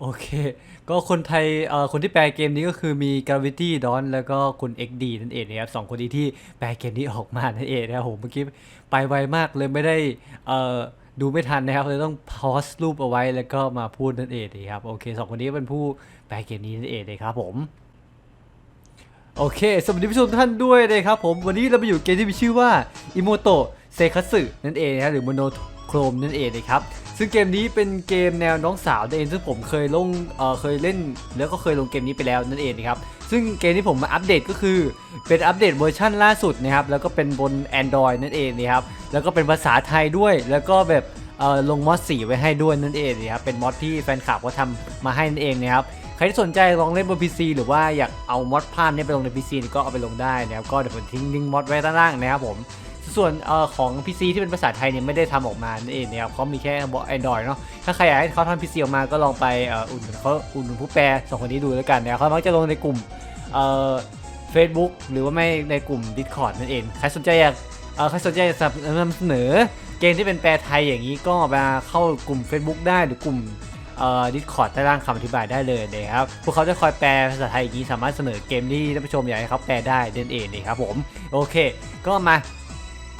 โอเค ก็คนไทยเอ่อคนที่แปลเกมนี้ก็คือมี Gravity Dawn แล้วก็คุณ XD นั่นเองนะครับสองคนนี้ที่แปลเกมนี้ออกมานั่นเองนะครับผมเมื่อกี้ไปไวมากเลยไม่ได้เอ่อดูไม่ทันนะครับเลยต้องพอสรูปเอาไว้แล้วก็มาพูดนั่นเองนะครับโอเคสองคนนี้เป็นผู้แปลเกมนี้นั่นเองนะครับผมโอเค สวัสดีผู้ชมท่านด้วยนะครับผมวันนี้เราไปอยู่เกมที่มีชื่อว่าอิโมโตเซคัสึนั่นเองนะหรือโมโน โครมนั่นเองนะครับซึ่งเกมนี้เป็นเกมแนวน้องสาวนั่นเองซึ่งผมเคยลงเออเคยเล่น แล้วก็เคยลงเกมนี้ไปแล้วนั่นเองนะครับซึ่งเกมที่ผมมาอัปเดตก็คือเป็นอัปเดตเวอร์ชันล่าสุดนะครับแล้วก็เป็นบน Android นั่นเองนะครับแล้วก็เป็นภาษาไทยด้วยแล้วก็แบบเออลงมอดสีไว้ให้ด้วยนั่นเองนะครับเป็นมอดที่แฟนคลับเขาทำมาให้นั่นเองนะครับใครที่สนใจลองเล่นบน PC หรือว่าอยากเอามอดภาพเนี้ไปลงใน PC นี่ก็เอาไปลงได้นะครับก็เดี๋ยวผมทิ้งลิงก์มอดไว้ด้านล่างนะครับผม ส่วนอของ PC ที่เป็นภาษาไทยเนี่ยไม่ได้ทำออกมานั่นเองนะครับเขามีแค่บอ Android เนาะถ้าใครอยากให้เขาทำ PC ออกมาก็ลองไปอุ่นเขาอุ่นผู้แปลสองคนนี้ดูแล้วกันนะครับเขามักจะลงในกลุ่มเอ่อ Facebook หรือว่าไม่ในกลุ่ม Discord นั่นเองใครสนใจอยากใครสนใจอยากนำเสนอเกมที่เป็นแปลไทยอย่างนี้ก็มาเข้ากลุ่ม Facebook ได้หรือกลุ่มดิสคอร์ดใต้ล่างคำอธิบายได้เลยนะครับ พวกเขาจะคอยแปลภาษาไทยอย่างนี้สามารถเสนอเกมที่ท่านผู้ชมอยากให้เขาแปลได้เด่นเองนะครับผม โอเค ก็มา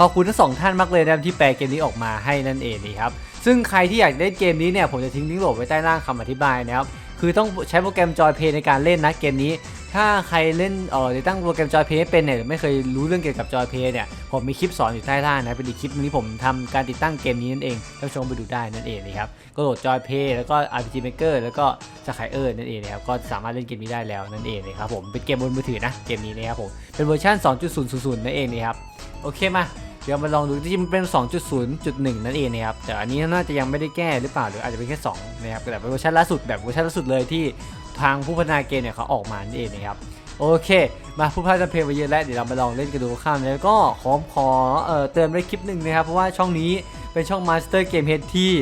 ขอบคุณทั้งสองท่านมากเลยนะครับที่แปลเกมนี้ออกมาให้นั่นเองนะครับ ซึ่งใครที่อยากเล่นเกมนี้เนี่ยผมจะทิ้งลิงก์โหลดไว้ใต้ล่างคำอธิบายนะครับ คือต้องใช้โปรแกรม Joy Play ในการเล่นนะเกมนี้ ถ้าใครเล่นเอ่อติดตั้งโปรแกรม Joy Play ไม่เป็นเนี่ยหรือไม่เคยรู้เรื่องเกี่ยวกับ Joy Play เนี่ยผมมีคลิปสอนอยู่ใต้ล่างนะเป็นอีกคลิปนึงที่ผมทำการติดตั้งเกมนี้นั่นเองท่านผู้ชมไปดูได้นั่นเองนะครับก็โหลด Joy Play แล้วก็ RPG Maker แล้วก็ s k y e r นั่นเองนะครับก็สามารถเล่นเกมนี้ได้แล้วนั่นเองนะครับผมเป็นเกมบนมือถือนะเกมนี้นะครับผมเป็นเวอร์ชัน2.0.0นั่นเองนะครับโอเคมา ดี๋ยวมาลองดูที่มันเป็น 2.0.1 นั่นเองนะครับ แต่อันนี้น่าจะยังไม่ได้แก้หรือเปล่าหรืออาจจะเป็นแค่2นะครับแต่เป็นเวอร์ชันล่าสุดแบบเวอร์ชันล่าสุดเลยที่ทางผู้พัฒนาเกมเนี่ยเขาออกมานั่นเองนะครับโอเค มาผู้พัฒนาเพลงไปเยอะแล้ว เดี๋ยวเรามาลองเล่นกันดูข้ามแล้วก็ขอขอเอ่อเตือนไว้คลิปหนึ่งนะครับ เพราะว่าช่องนี้เป็นช่อง Master Game Head ที่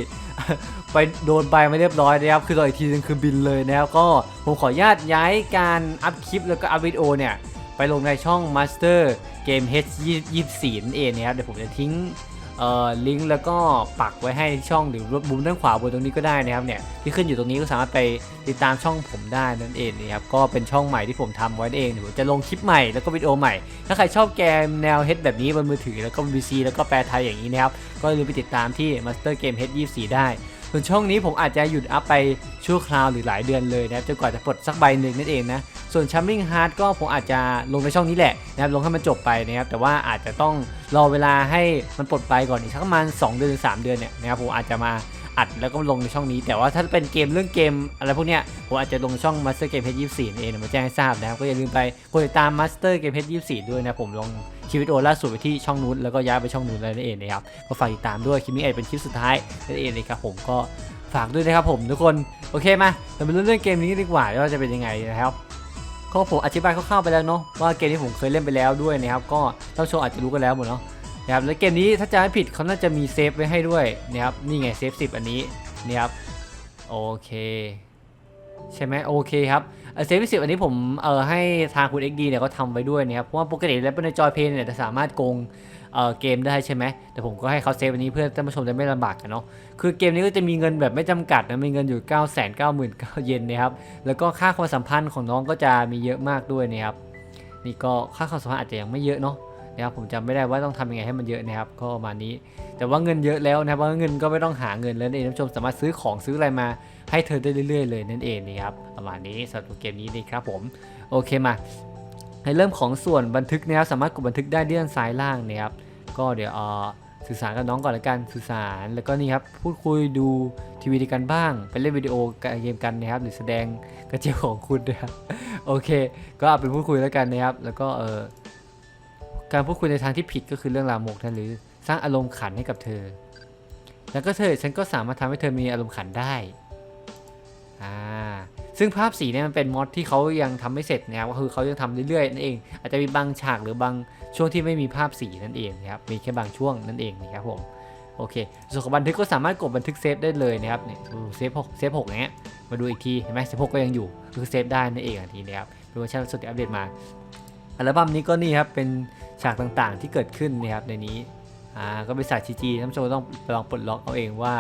ไปโดนใบมาเรียบร้อยนะครับ คือรออีกทีนึงคือบินเลยนะครับ ก็ผมขออนุญาตย้ายการอัพคลิปแล้วก็อัพวิดีโอเนี่ย ไปลงในช่อง Master Game H 24นั่นเองนะครับเดี๋ยวผมจะทิ้งลิงก์แล้วก็ปักไว้ให้ที่ช่องหรือมุมด้านขวาบนตรงนี้ก็ได้นะครับเนี่ยที่ขึ้นอยู่ตรงนี้ก็สามารถไปติดตามช่องผมได้นั่นเองนะครับก็เป็นช่องใหม่ที่ผมทำไว้เองเดี๋ยวจะลงคลิปใหม่แล้วก็วิดีโอใหม่ ถ้าใครชอบเกมแนว H แบบนี้บนมือถือแล้วก็ VC แล้วก็แปลไทยอย่างนี้นะครับก็อย่าลืมไปติดตามที่ Master Game H 24ได้ส่วนช่องนี้ผมอาจจะหยุดอัพไปชั่วคราวหรือหลายเดือนเลยนะครับจนกว่าจะปลดสักใบหนึ่งนั่นเองนะ ส่วน Charming Heart ก็ผมอาจจะลงในช่องนี้แหละนะครับลงให้มันจบไปนะครับแต่ว่าอาจจะต้องรอเวลาให้มันปลดไปก่อนอีกสักประมาณ2เดือน3เดือนเนี่ยนะครับผมอาจจะมาอัดแล้วก็ลงในช่องนี้ แต่ว่าถ้าเป็นเกมเรื่องเกมอะไรพวกเนี้ยผมอาจจะลงช่อง Master Game Page 24เองมาแจ้งให้ทราบนะครับก็อย่าลืมไปกดติดตาม Master Game Page 24 ด้วยนะผมลงคลิปวิดีโอล่าสุดไปที่ช่องนู้นแล้วก็ย้ายไปช่องนู้นเลยนั่นเองนะครับก็ฝากติดตามด้วยคลิปนี้อาจจะเป็นคลิปสุดท้ายนั่นเองนะครับผมก็ฝากด้วยนะครับผมทุกคนโอเคมาเราไปเรื่องเกมนี้ดีกว่าว่าจะเป็นยังไงนะครับ ก็ผมอธิบายคร่าวๆไปแล้วเนาะว่าเกมที่ผมเคยเล่นไปแล้วด้วยนะครับก็ท่านผู้ชมอาจจะรู้กันแล้วหมดเนาะนะครับแล้วเกมนี้ถ้าจะไม่ผิดเขาน่าจะมีเซฟไว้ให้ด้วยนะครับนี่ไงเซฟ10 อันนี้นี่ครับโอเคใช่ไหมโอเคครับเซฟสิบอันนี้ผมเออให้ทางคุณ XD เนี่ยเขาทำไว้ด้วยนะครับเพราะว่าปกติแล้วในจอยเพย์เนี่ยจะสามารถโกง เออเกมได้ใช่ไหมแต่ผมก็ให้เขาเซฟอันนี้เพื่อท่านผู้ชมจะไม่ลำบากกันเนาะคือเกมนี้ก็จะมีเงินแบบไม่จำกัดนะมีเงินอยู่ 9 9 9 0 0 0เยนนะครับแล้วก็ค่าความสัมพันธ์ของน้องก็จะมีเยอะมากด้วยนะครับนี่ก็ค่าความสัมพันธ์อาจจะยังไม่เยอะเนาะนะครับผมจำไม่ได้ว่าต้องทำยังไงให้มันเยอะนะครับก็ประมาณนี้ แต่ว่าเงินเยอะแล้วนะครับว่าเงินก็ไม่ต้องหาเงินแล้วเองท่านผู้ชมสามารถซื้อของซื้ออะไรมาให้เธอได้เรื่อย ๆ เลยนั่นเองนะครับประมาณนี้สำหรับเกมนี้นะครับผมโอเคมาในเริ่มของส่วนบันทึกนะครับสามารถกดบันทึกได้ที่ด้านซ้ายล่างนะครับ ก็เดี๋ยวเออสื่อสารกับน้องก่อนละกันสื่อสารแล้วก็นี่ครับพูดคุยดูทีวีด้วยกันบ้าง ไปเล่นวิดีโอเกมกันนะครับ หรือแสดงกระเจียวของคุณนะครับโอเค ก็เอาเป็นพูดคุยแล้วกันนะครับ แล้วก็เออการพูดคุยในทางที่ผิดก็คือเรื่องลามกนะหรือสร้างอารมณ์ขันให้กับเธอ แล้วก็เธอฉันก็สามารถทำให้เธอมีอารมณ์ขันได้อ่า ซึ่งภาพสีเนี่ยมันเป็นมอดที่เขายังทำไม่เสร็จนะครับก็คือเขายังทำเรื่อยๆนั่นเอง อาจจะมีบางฉากหรือบางช่วงที่ไม่มีภาพสีนั่นเองนะครับมีแค่บางช่วงนั่นเองนะครับผมโอเคส่วนของบันทึกก็สามารถกดบันทึกเซฟได้เลยนะครับเนี่ยเซฟหกเซฟหกเงี้ยมาดูอีกทีเห็นไหมเซฟหกก็ยังอยู่คือเซฟได้นั่นเองอันทีนะครับเป็นเวอร์ชันสุดที่อัปเดตมาอัลบั้มนี้ก็นี่ครับเป็นฉากต่างๆที่เกิดขึ้นนะครับในนี้อ่าก็เป็นฉากจีจีท่านผู้ชมต้องลองปลดล็อกเอาเองว่า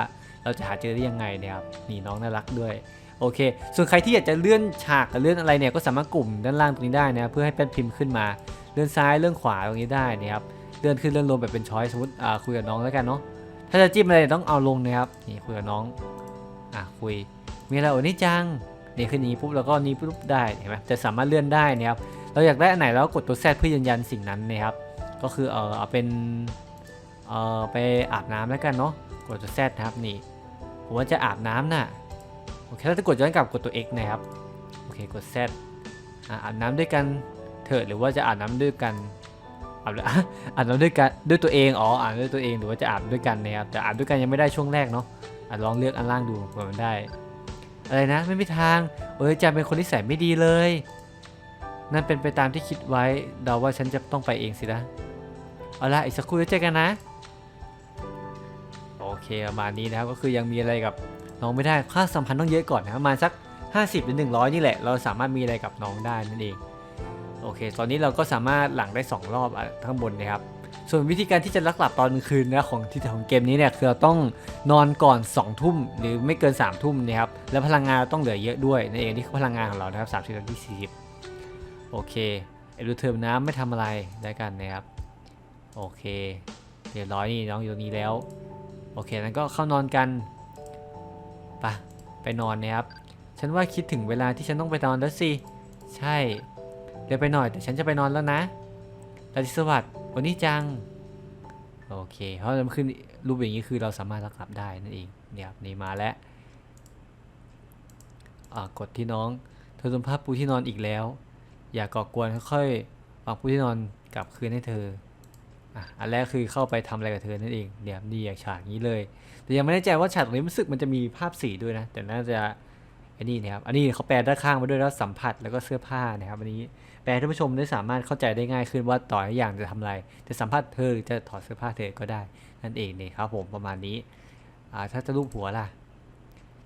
เราจะหาเจอได้ยังไงเนี่ยครับนี่น้องน่ารักด้วย โอเค ส่วนใครที่อยากจะเลื่อนฉากกับเลื่อนอะไรเนี่ยก็สามารถกลุ่มด้านล่างตรงนี้ได้นะเพื่อให้แป้นพิมพ์ขึ้นมา เลื่อนซ้ายเลื่อนขวาตรงนี้ได้นะครับ เลื่อนขึ้นเลื่อนลงแบบเป็นช้อยสมมติคุยกับน้องแล้วกันเนาะ ถ้าจะจิ้มอะไรต้องเอาลงนะครับ นี่คุยกับน้อง อะคุย มีอะไรโอ้นี่จังนี่ขึ้นนี้ปุ๊บแล้วก็นี้ปุ๊บได้เห็นไหมจะสามารถเลื่อนได้นะครับ เราอยากได้อันไหนแล้วกดตัวแซดเพื่อยืนยันสิ่งนั้นนะครับ ก็คือเออเอาเป็นเออไปอาบน้ำแล้วกันเนาะ กดตัวแซดนะครับนี่ ผมว่าจะอาบน้ำน่ะ โอเคถ้าจะกดย้อนกลับกดตัว X นะครับโอเคกด Z อะอาบน้ำด้วยกันเถิดหรือว่าจะอาบน้ำด้วยกันอาบเลยอาบน้ำด้วยกันด้วยตัวเองอ๋ออาบด้วยตัวเองหรือว่าจะอาบด้วยกันนะครับแต่อาบด้วยกันยังไม่ได้ช่วงแรกเนาะอะลองเลือกอันล่างดูเผื่อมันได้ อะไรนะไม่มีทางเอ้ยจะเป็นคนที่ใส่ไม่ดีเลย นั่นเป็นไปตามที่คิดไว้เดาว่าฉันจะต้องไปเองสินะเอาละอีกสักครู่แล้วเจอกันนะ โอเคประมาณนี้นะครับก็คือยังมีอะไรกับ น้องไม่ได้ค่าสัมพันธ์ต้องเยอะก่อนนะประมาณสัก 50หรือ100 นี่แหละ เราสามารถมีอะไรกับน้องได้นั่นเองโอเค ตอนนี้เราก็สามารถหลังได้ 2 รอบข้างบนนะครับ ส่วนวิธีการที่จะลักหลับตอนกลางคืนนะของที่ของเกมนี้เนี่ยคือเราต้องนอนก่อน 2 ทุ่มหรือไม่เกิน 3 ทุ่มนะครับ แล้วพลังงานต้องเหลือเยอะด้วยนั่นเองนี่คือพลังงานของเรานะครับ30นาที40โอเคเอดูเทอมน้ำไม่ทำอะไรได้กันนะครับ โอเค เรียบร้อยนี่น้องอยู่ตรงนี้แล้ว โอเคนั้นก็เข้านอนกัน ปะไปนอนนะครับ ฉันว่าคิดถึงเวลาที่ฉันต้องไปนอนแล้วสิ ใช่เร็วไปหน่อยแต่ฉันจะไปนอนแล้วนะราตรีสวัสดิ์วันนี้จัง โอเค เพราะมันขึ้นรูปอย่างนี้คือเราสามารถรักลับได้นั่นเอง เนี่ยครับนี่มาแล้วกดที่น้องเธอสมภาพปูที่นอนอีกแล้ว อย่าก่อกวนค่อยๆวางปูที่นอนกลับคืนให้เธอ อันแรกคือเข้าไปทำอะไรกับเธอนั่นเองเดี๋ยวนี่อย่างฉากนี้เลย แต่ยังไม่แน่ใจว่าฉากตรงนี้รู้สึกมันจะมีภาพสีด้วยนะ แต่น่าจะอันนี้นะครับ อันนี้เขาแปลด้านข้างมาด้วยแล้วสัมผัสแล้วก็เสื้อผ้านะครับ อันนี้แปลให้ท่านผู้ชมได้สามารถเข้าใจได้ง่ายขึ้นว่าต่อให้อย่างจะทำอะไร จะสัมผัสเธอหรือจะถอดเสื้อผ้าเธอก็ได้นั่นเองนี่ครับผมประมาณนี้อ่าถ้าจะรูปหัวล่ะ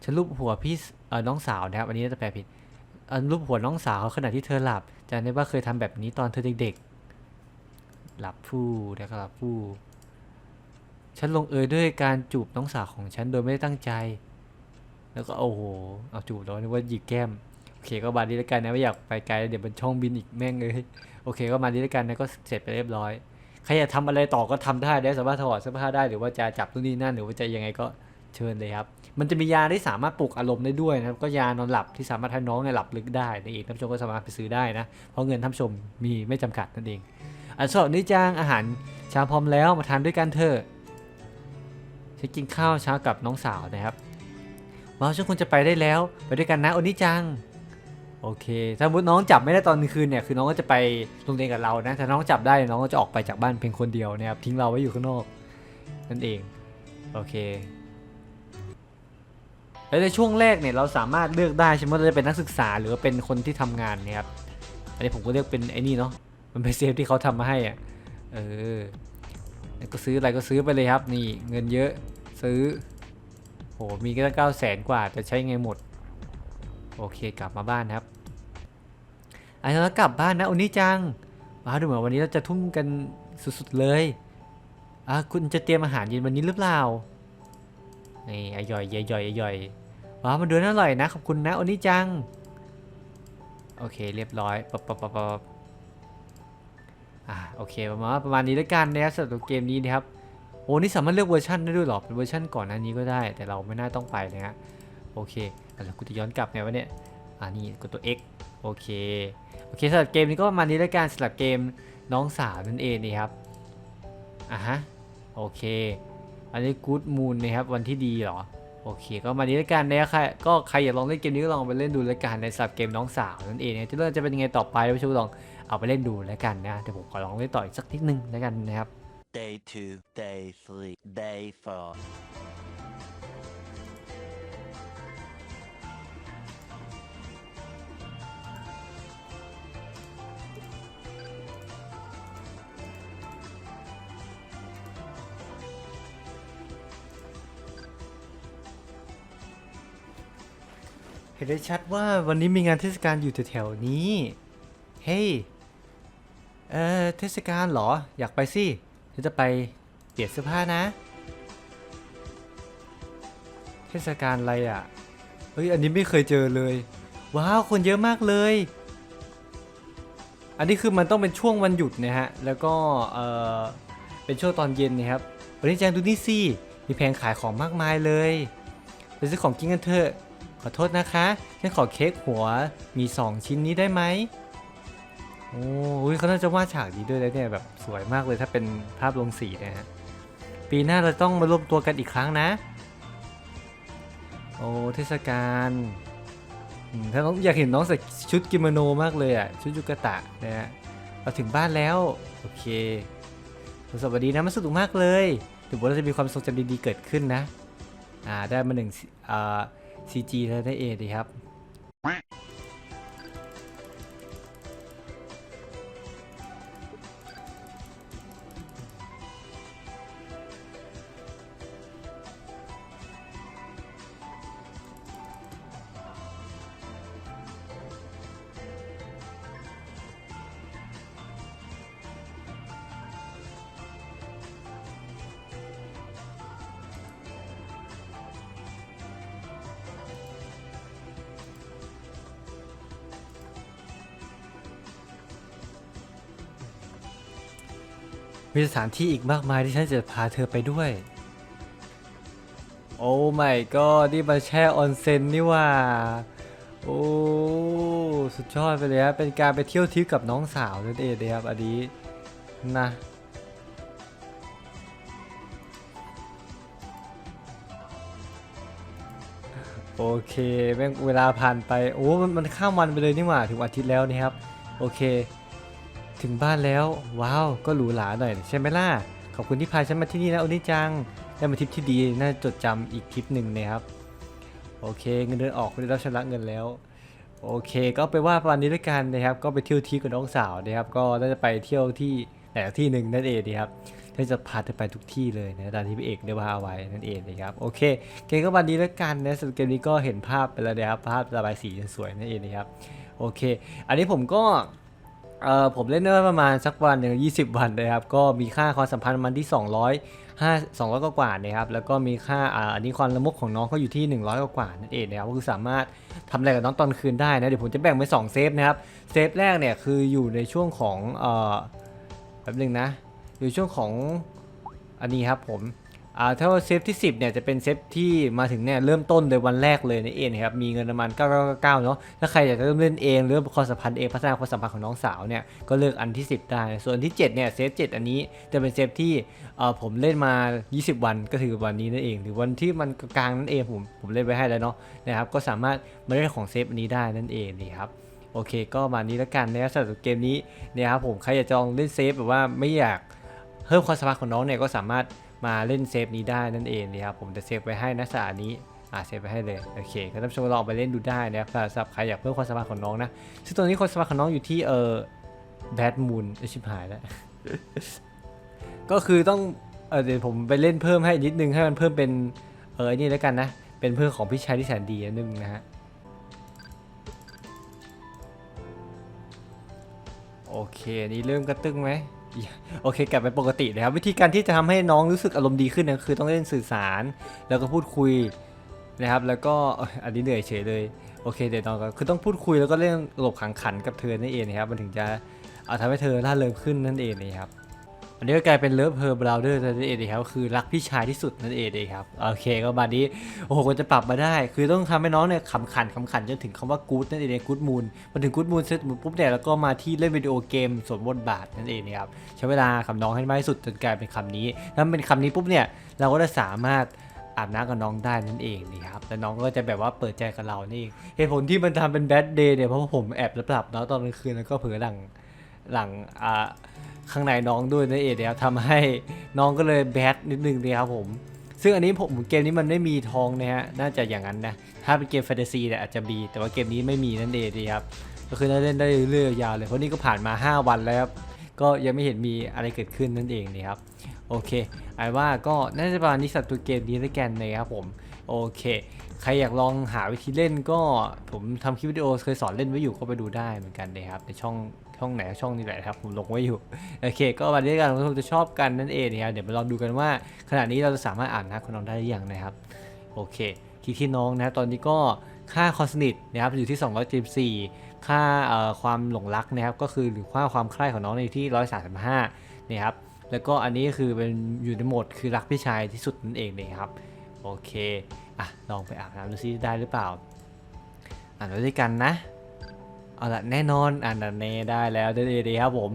ฉันรูปหัวพี่เออน้องสาวนะครับ อันนี้น่าจะแปลผิดอันรูปหัวน้องสาวขณะที่เธอหลับจำได้ว่าเคยทำแบบนี้ตอนเธอเด็กๆ หลับผู้แล้วก็หลับผู้ ฉันลงเอยด้วยการจูบน้องสาวของฉันโดยไม่ได้ตั้งใจ แล้วก็โอ้โห เอาจูบแล้วนึกว่าหยิกแก้ม โอเคก็มาดีแล้วกันนะไม่อยากไปไกลเดี๋ยวเป็นช่องบินอีกแม่งเลย โอเคก็มาดีแล้วกันนะก็เสร็จไปเรียบร้อย ใครอยากทำอะไรต่อก็ทำได้ได้สามารถถอดเสื้อผ้าได้หรือว่าจะจับนู่นนี่นั่นหรือว่าจะยังไงก็เชิญเลยครับ มันจะมียาที่สามารถปลุกอารมณ์ได้ด้วยนะครับ ก็ยานอนหลับที่สามารถให้น้องเนี่ยหลับลึกได้นั่นเองท่านผู้ชมก็สามารถไปซื้อได้นะ เพราะเงินท่านผู้ชมมีไม่จำกัดนั่นเอง อันสอบนิจางอาหารเช้าพร้อมแล้วมาทานด้วยกันเถอะฉันกินข้าวเช้ากับน้องสาวนะครับว้าวฉันควรจะไปได้แล้ว ไปด้วยกันนะโอนิจัง โอเค ถ้าสมมติน้องจับไม่ได้ตอนกลางคืนเนี่ย คือน้องก็จะไปโรงเรียนกับเรานะถ้าน้องจับได้น้องก็จะออกไปจากบ้านเพียงคนเดียวนะครับ ทิ้งเราไว้อยู่ข้างนอก นั่นเอง โอเค แล้วในช่วงแรกเนี่ยเราสามารถเลือกได้ใช่ไหมว่าจะเป็นนักศึกษาหรือว่าเป็นคนที่ทำงานเนี่ยครับ อันนี้ผมก็เลือกเป็นไอ้นี่เนาะ มันเป็นเซฟที่เขาทำมาให้อะ เออ ก็ซื้ออะไรก็ซื้อไปเลยครับ นี่เงินเยอะซื้อ โห มีก็ตั้งเก้าแสนกว่าแต่ใช้ไงหมด โอเคกลับมาบ้านครับอันแล้วกลับบ้านนะโอนี่จังว้าวดูเหมือนวันนี้เราจะทุ่มกันสุดๆเลยอะคุณจะเตรียมอาหารเย็นวันนี้หรือเปล่า นี่อร่อยย่อยย่อยๆว้าวมันดูน่าอร่อยนะ ขอบคุณนะโอนี่จัง โอเค เรียบร้อย ปั๊บปับปั๊บปั๊บ อ่าโอเคประมาณประมาณนี้แล้วกันนะครับสำหรับเกมนี้นะครับโอ้นี่สามารถเลือกเวอร์ชันได้ด้วยหรอเป็นเวอร์ชันก่อนหน้านี้ก็ได้ แต่เราไม่น่าต้องไปนะฮะโอเคแล้วกูจะย้อนกลับไงวะเนี่ยอ่านี่กดตัว X โอเคโอเคสำหรับเกมนี้ก็ประมาณนี้แล้วกันสำหรับเกมน้องสาวนั่นเองนี่ครับอะฮะโอเค อันนี้ Good Moon นะครับวันที่ดีหรอโอเค ก็ประมาณนี้แล้วกันนะครับใครก็ใครอยากลองเล่นเกมนี้ก็ลองไปเล่นดูแล้วกันในสำหรับเกมน้องสาวนั่นเองนะที่เรื่องจะเป็นยังไงต่อไปท่านผู้ชมลอง เอาไปเล่นดูแล้วกันนะเดี๋ยวผมขอลองเล่นต่ออีกสักนิดนึงแล้วกันนะครับ Day two, day three, day four. เห็นได้ชัดว่าวันนี้มีงานเทศกาลอยู่แถวๆนี้ เฮ้ย เออเทศกาลเหรอ อยากไปสิฉันจะไปเปลี่ยนเสื้อผ้านะ เทศกาลอะไรอะ เฮ้ย อันนี้ไม่เคยเจอเลย ว้าว คนเยอะมากเลย อันนี้คือมันต้องเป็นช่วงวันหยุดนะฮะ แล้วก็ เออเป็นช่วงตอนเย็นนะครับวันนี้แจงดูนี่สิ มีแผงขายของมากมายเลยไปซื้อของกินกันเถอะ ขอโทษนะคะ ฉันขอเค้กหัวมี 2 ชิ้นนี้ได้ไหม โอ้ยเขาน่าจะวาดฉากดีด้วยนะเนี่ยแบบสวยมากเลยถ้าเป็นภาพลงสีนะฮะปีหน้าเราต้องมารวมตัวกันอีกครั้งนะ โอ้เทศกาลถ้าน้องอยากเห็นน้องใส่ชุดกิโมโนมากเลยอะชุดยูกะตะนะฮะมาถึงบ้านแล้ว โอเคสวัสดีนะมันสนุกมากเลยถือว่าเราจะมีความทรงจำดีๆเกิดขึ้นนะอ่าได้มาหนึ่งอ่า CG แล้วได้เอดีครับ มีสถานที่อีกมากมายที่ฉันจะพาเธอไปด้วย โอ้ไม่ก็นี่มาแช่ออนเซ็นนี่ว่า โอ้สุดยอดไปเลยครับเป็นการไปเที่ยวทริปกับน้องสาวนั่นเองนะครับอันนี้นะโอเคแม่งเวลาผ่านไป โอ้มันมันข้ามวันไปเลยนี่หว่าถึงอาทิตย์แล้วนี่ครับ โอเค ถึงบ้านแล้ว ว้าว ก็หรูหราหน่อยใช่ไหมล่ะ ขอบคุณที่พาฉันมาที่นี่นะโอนิจัง ได้มาทริปที่ดี น่าจดจำอีกทริปหนึ่งนะครับ โอเค เงินเดือนออกได้รับชำระเงินแล้ว โอเค ก็ไปว่าวันนี้ด้วยกันนะครับ ก็ไปเที่ยวที่กับน้องสาวนะครับ ก็น่าจะไปเที่ยวที่แต่ที่หนึ่งนั่นเองนะครับที่จะพาเธอไปทุกที่เลยนะตามที่พี่เอกได้ว่าเอาไว้นั่นเองนะครับ โอเคเกมก็วันนี้แล้วกันนะสำหรับเกมนี้ก็เห็นภาพไปแล้วนะครับ ภาพระบายสีสวยนั่นเองนะครับ โอเค อันนี้ผมก็ เออผมเล่นได้ประมาณสักวันหนึ่งยี่สิบวันนะครับ ก็มีค่าความสัมพันธ์มันที่ 200 5 200 กว่ากว่านะครับ แล้วก็มีค่าอ่าอันนี้ความละมุกของน้องก็อยู่ที่ 100 กว่ากว่านั่นเองนะครับ ก็คือสามารถทำอะไรกับน้องตอนคืนได้นะ เดี๋ยวผมจะแบ่งเป็น2เซฟนะครับ เซฟแรกเนี่ยคืออยู่ในช่วงของเอ่อแป๊บหนึงนะ อยู่ช่วงของอันนี้ครับผม อ่าถ้าว่าเซฟที่ 10เนี่ยจะเป็นเซฟที่มาถึงเนี่ยเริ่มต้นเลยวันแรกเลยนี่เองนครับมีเงินประมาณ 999 เนาะถ้าใครอยากจะเริ่มเล่นเองเริ่มความสัมพันธ์เองพัฒนาความสัมพันธ์ของน้องสาวเนี่ยก็เลือกอันที่ 10 ได้ ส่วนที่7เนี่ยเซฟ7อันนี้จะเป็นเซฟที่เอ่อผมเล่นมา 20 วันก็คือวันนี้นั่นเอง หรือวันที่มันกลางนั่นเองผมผมเล่นไว้ให้แล้วเนาะนะครับก็สามารถมาเล่นของเซฟอันนี้ได้นั่นเองนี่ครับโอเค ก็มานี้แล้วกันนะครับสำหรับเกมนี้เนี่ยครับผมใครอยากจะลองเล่นเซฟแบบว่าไม่อยาก พิ่มความสามารถของน้องเนี่ยก็สามารถมาเล่นเซฟนี้ได้นั่นเองนะครับผมจะเซฟไว้ให้นะสานี้อ่าเซฟไว้ให้เลยโอเคก็ท่านผู้ชมลองไปเล่นดูได้นะครับสำหรับใครอยากเพิ่มความสามารถของน้องนะซึ่งตอนนี้ความสามารถของน้องอยู่ที่เออแบดมูนชิบหายแล้วก็คือต้องเออเดี๋ยวผมไปเล่นเพิ่มให้นิดนึงให้มันเพิ่มเป็นเออไอ้นี่แล้วกันนะเป็นเพื่อนของพี่ชายที่แสนดีนิดนึงนะฮะโอเคอันนี้เริ่มกระตึงไหม โอเคกลับไปปกตินะครับ วิธีการที่จะทำให้น้องรู้สึกอารมณ์ดีขึ้นนะคือต้องเล่นสื่อสาร แล้วก็พูดคุยนะครับ แล้วก็อันนี้เหนื่อยเฉยเลยโอเคเดี๋ยวน้องก็คือต้องพูดคุยแล้วก็เล่นหลบขังขันกับเธอนั่นเองนะครับ มันถึงจะเอาทำให้เธอร่าเริงขึ้นนั่นเองนะครับ อันนี้ก็กลายเป็นเลิฟเ e อร์บราวเดอร์นั่นเองครับคือรักพี่ชายที่สุดนั่นเองครับโอเคก็บาดนี้โอ้โหก็จะปรับมาได้ คือต้องทำให้น้องเนี่ยขำขันขำขันจนถึงคำว่ากู๊ดนั่นเองกู๊ดมูนมาถึงกู๊ดมูนเสร็จปุ๊บเนี่ยแล้วก็มาที่เล่นวิดีโอเกมสวมบทบาทนั่นเองนะครับใช้เวลาคำน้องให้มากที่สุดจนกลายเป็นคำนี้ถ้าเป็นคำนี้ปุ๊บเนี่ยเราก็จะสามารถอาบน้ำกับน้องได้นั่นเองนี่ครับ แล้วน้องก็จะแบบว่าเปิดใจกับเรานี่เองเหตุผลที่มันทำเป็นแบดเดย์เนี่ยเพราะผมแอบหลับเนาะตอนกลางคืนแล้วก็เผลอหลังหลังอ่า ข้างในน้องด้วยนั่นเองนะครับทำให้น้องก็เลยแบดนิดนึงนะครับผม ซึ่งอันนี้ผมเกมนี้มันไม่มีทองนะฮะน่าจะอย่างนั้นนะถ้าเป็นเกมแฟนตาซีเนี่ยอาจจะมีแต่ว่าเกมนี้ไม่มีนั่นเองนะครับก็คือน่าเล่นได้เรื่อยๆยาวเลยเพราะนี่ก็ผ่านมา 5 วันแล้วครับก็ยังไม่เห็นมีอะไรเกิดขึ้นนั่นเองนี่ครับโอเคไอ้ว่าก็น่าจะประมาณนี้สำหรับตัวเกมนี้แล้วกันนะครับผมโอเค ใครอยากลองหาวิธีเล่นก็ผมทำคลิปวิดีโอเคยสอนเล่นไว้อยู่ก็ไปดูได้เหมือนกันนะครับในช่องช่องไหนช่องนี้แหละครับผมลงไว้อยู่โอเค ก็วันนี้กันผมจะชอบกันนั่นเองนะครับเดี๋ยวมาลองดูกันว่าขณะนี้เราจะสามารถอ่านนะคนน้องได้หรือยังนะครับโอเคคลิกที่น้องนะตอนนี้ก็ค่าความสนิทนะครับอยู่ที่ 274 ค่าเอ่อความหลงรักนะครับก็คือหรือค่าความใคร่ของน้องในที่ 135นะครับแล้วก็อันนี้คือเป็นอยู่ในโหมดคือรักพี่ชายที่สุดนั่นเองนะครับโอเค อะลองไปอาบน้ำดูซิได้หรือเปล่าอ่านด้วยกันนะเอาละแน่นอนอ่านเนได้แล้วได้ดีครับผม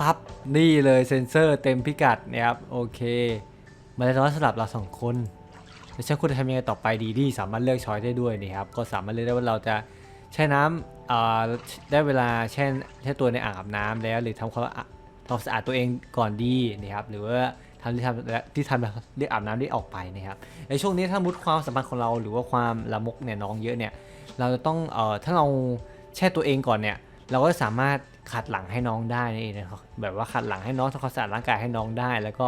ปั๊บนี่เลยเซนเซอร์เต็มพิกัดนะครับโอเคมาแล้วสำหรับเราสองคนแล้วฉันควรจะทำยังไงต่อไปดีดีสามารถเลือกช้อยได้ด้วยนะครับก็สามารถเลือกได้ว่าเราจะแช่น้ำอ่าได้เวลาแช่แช่ตัวในอ่างอาบน้ำแล้ว หรือทำความทำความสะอาดตัวเองก่อนดีนะครับหรือว่า ทำที่ทำที่ทำเรียกอาบน้ำได้ออกไปนะครับ ในช่วงนี้ถ้ามุดความสัมพันธ์ของเราหรือว่าความละมุกเนี่ยน้องเยอะเนี่ย เราจะต้องเอ่อถ้าเราแช่ตัวเองก่อนเนี่ย เราก็สามารถขัดหลังให้น้องได้นั่นเองนะครับแบบว่าขัดหลังให้น้องทำความสะอาดร่างกายให้น้องได้ แล้วก็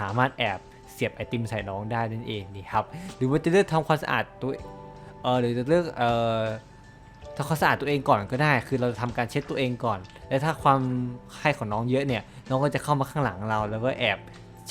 สามารถแอบเสียบไอติมใส่น้องได้นั่นเองนี่ครับ หรือว่าจะเลือกทำความสะอาดตัวเออหรือจะเลือกเอ่อทำความสะอาดตัวเองก่อนก็ได้ คือเราทำการเช็ดตัวเองก่อน แล้วถ้าความไข้ของน้องเยอะเนี่ย น้องก็จะเข้ามาข้างหลังเรา แล้วก็แอบ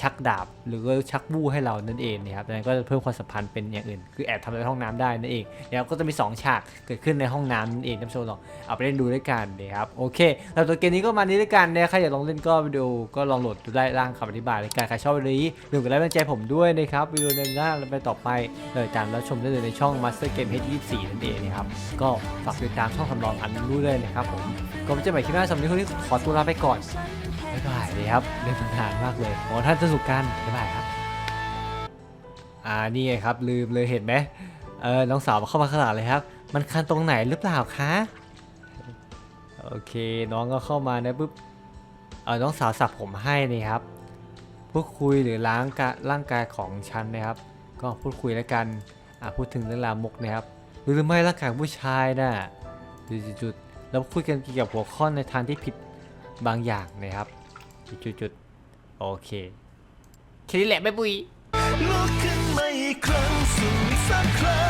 ชักดาบ หรือชักบู้ให้เรานั่นเองนะครับดังนั้นก็จะเพิ่มความสัมพันธ์เป็นอย่างอื่น คือแอบทำในห้องน้ำได้นั่นเองนะครับก็จะมี 2 ฉากเกิดขึ้นในห้องน้ำนั่นเองท่านผู้ชมลองเอาไปเล่นดูด้วยกันนะครับโอเคแล้วตัวเกมนี้ก็มานี้ด้วยกันนะใครอยากลองเล่นก็วิดีโอก็ลองโหลดดูได้ล่างคำอธิบายในการใครชอบวิดีโอนี้หนึ่งกดไลค์เป็นใจผมด้วยนะครับวิดีโอในหน้าแล้วไปต่อไปเลยตามแล้วชมได้เลยในช่อง Master Game H24 นั่นเองนะครับก็ฝากติดตามช่องสำรองอันนู้นด้วยนะครับผมก็จะใหม่คลิปหน้าสำหรับวันนี้ขอตัวลาไปก่อนายบายเลยครับเล่นนานมากเลยขอท่านสนุกกันบ๊ายบายครับอ่านี่ไงครับ ลืมเลยเห็นไหมเออน้องสาวเข้ามาข้างหลังเลยครับ มันคันตรงไหนหรือเปล่าคะโอเคน้องก็เข้ามานะปุ๊บเออน้องสาวสับผมให้นี่ครับพูดคุยหรือล้างกะร่างกายของฉันนะครับ ก็พูดคุยแล้วกันอ่าพูดถึงเรื่องราวมุกนะครับหรือไม่ร่างกายผู้ชายน่ะจุดๆๆแล้วคุยกันเกี่ยวกับหัวข้อในทางที่ผิดบางอย่างนะครับ จุดๆๆโอเคแค่นี้แหละแม่บุยลุกขึ้นมาอีกครั้งสู่สักคราบอกให้ลม